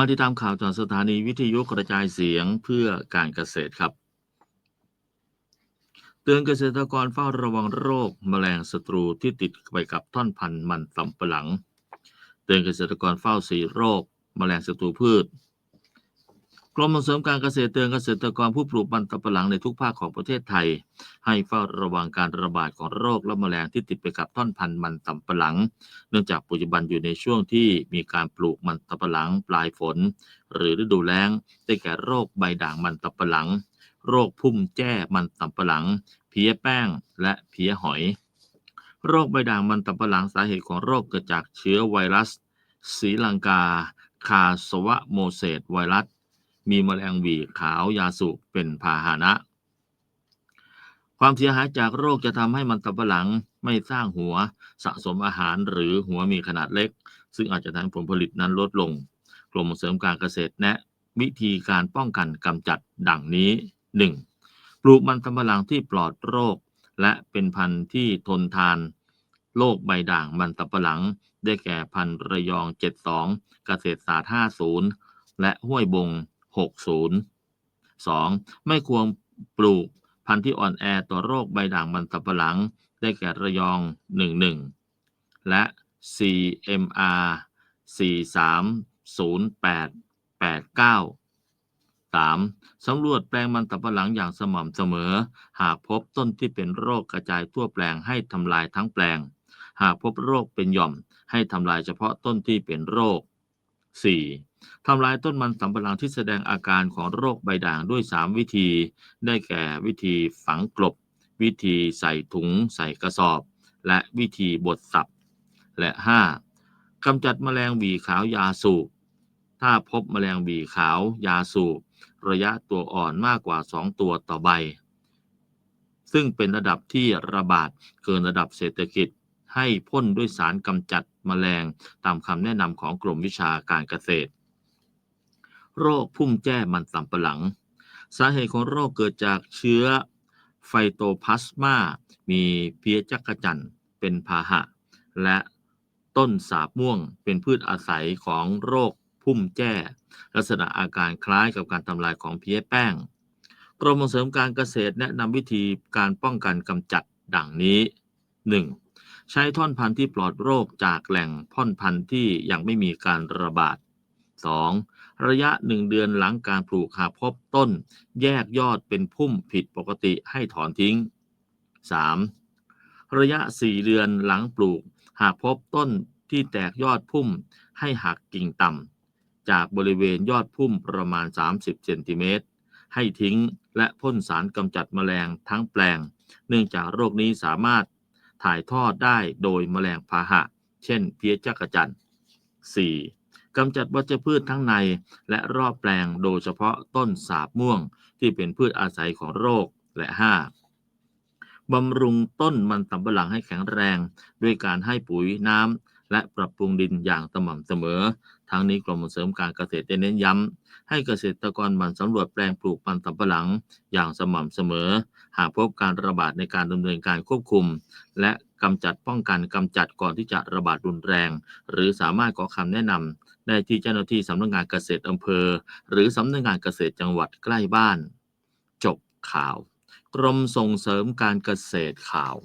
มาติดตามข่าวจากสถานีวิทยุกระจายเสียงเพื่อการเกษตรครับ เตือนเกษตรกรเฝ้าระวังโรคแมลงศัตรูที่ติดไปกับท่อนพันธุ์มันสำปะหลัง เตือนเกษตรกรเฝ้าสีโรคแมลงศัตรูพืช กรมส่งเสริมการเกษตรเตือนเกษตรกรผู้ปลูกมันสำปะหลังในทุกภาคของประเทศไทย ให้เฝ้าระวังการระบาดของโรคและแมลงที่ติดไปกับท่อนพันธุ์มันสำปะหลัง เนื่องจากปัจจุบันอยู่ในช่วงที่มีการปลูกมันสำปะหลังปลายฝน หรือฤดูแล้งได้แก่โรคใบด่างมันสำปะหลัง โรคพุ่มแจ้มันสำปะหลัง เพี้ยแป้ง และเพี้ยหอย โรคใบด่างมันสำปะหลังสาเหตุของโรคเกิดจากเชื้อไวรัสศรีลังกา คาสวะโมเสสไวรัส มีแมลงวีขาวยาสูบเป็นพาหนะ ความเสียหายจากโรคจะทำให้มันสำปะหลังไม่สร้างหัวสะสมอาหารหรือหัวมีขนาดเล็ก ซึ่งอาจจะทำให้ผลผลิตนั้นลดลง กรมเสริมการเกษตรแนะ วิธีการป้องกันกำจัดดังนี้ 1. ปลูกมันสำปะหลังที่ปลอดโรค และเป็นพันธุ์ที่ทนทานโรคใบด่างมันสำปะหลัง ได้แก่พันธุ์ระยอง 72 เกษตรศาสตร์ 50 และห้วยบง 60 2. ไม่ควรปลูกพันธุ์ที่อ่อนแอต่อโรคใบด่างมันสำปะหลัง ได้แก่ระยอง 11 และ CMR 430889 3. สำรวจแปลงมันสำปะหลังอย่างสม่ำเสมอ หากพบต้นที่เป็นโรคกระจายทั่วแปลงให้ทำลายทั้งแปลง หากพบโรคเป็นหย่อมให้ทำลายเฉพาะต้นที่เป็นโรค 4. ทำลายต้นมันสำปะหลังที่แสดงอาการของโรคใบด่างด้วย 3 วิธี ได้แก่วิธีฝังกลบ วิธีใส่ถุงใส่กระสอบ และวิธีบดสับ และ 5. กำจัดแมลงหวีขาวยาสูบ ถ้าพบแมลงหวีขาวยาสูบ ระยะตัวอ่อนมากกว่า 2 ตัวต่อใบ ซึ่งเป็นระดับที่ระบาดเกินระดับเศรษฐกิจให้พ่นด้วยสารกำจัด แมลงตามคำแนะนำของกรมวิชาการเกษตร โรคพุ่มแจ้มันสำปะหลัง สาเหตุของโรคเกิดจากเชื้อไฟโตพลาสมา มีเพี้ยจักรจั่นเป็นพาหะ และต้นสาบม่วงเป็นพืชอาศัยของโรคพุ่มแจ้ ลักษณะอาการคล้ายกับการทำลายของเพี้ยแป้ง กรมส่งเสริมการเกษตรแนะนำวิธีการป้องกันกำจัดดังนี้ 1. ใช้ท่อนพันธุ์ที่ปลอดโรคจากแหล่งพ่อนพันธุ์ที่ยังไม่มีการระบาด 2. ระยะ 1 เดือนหลังการปลูกหากพบต้น แยกยอดเป็นพุ่มผิดปกติให้ถอนทิ้ง 3. ระยะ 4 เดือนหลังปลูก หากพบต้นที่แตกยอดพุ่มให้หักกิ่งต่ำ จากบริเวณยอดพุ่มประมาณ 30เซนติเมตรให้ทิ้งและพ่นสารกำจัดแมลงทั้งแปลง เนื่องจากโรคนี้สามารถ ถ่ายทอดได้โดยแมลงพาหะ เช่น เพี้ยจักรจันทร์ 4. กำจัดวัชพืชทั้งในและรอบแปลงโดยเฉพาะต้นสาบม่วงที่เป็นพืชอาศัยของโรคและ 5. บำรุงต้นมันสำปะหลังให้แข็งแรง ด้วยการให้ปุ๋ยน้ำและปรับปรุงดินอย่างสม่ำเสมอ ทั้งนี้กรมส่งเสริมการเกษตรได้เน้นย้ำ ให้เกษตรกรหมั่นสำรวจแปลงปลูกมันสำปะหลัง อย่างสม่ำเสมอ หากพบการระบาดในการดำเนินการควบคุม และกำจัดป้องกันกำจัดก่อนที่จะระบาดรุนแรง หรือสามารถขอคำแนะนำได้ที่เจ้าหน้าที่สำนักงานเกษตรอำเภอ หรือสำนักงานเกษตรจังหวัดใกล้บ้าน จบข่าว กรมส่งเสริมการเกษตรข่าว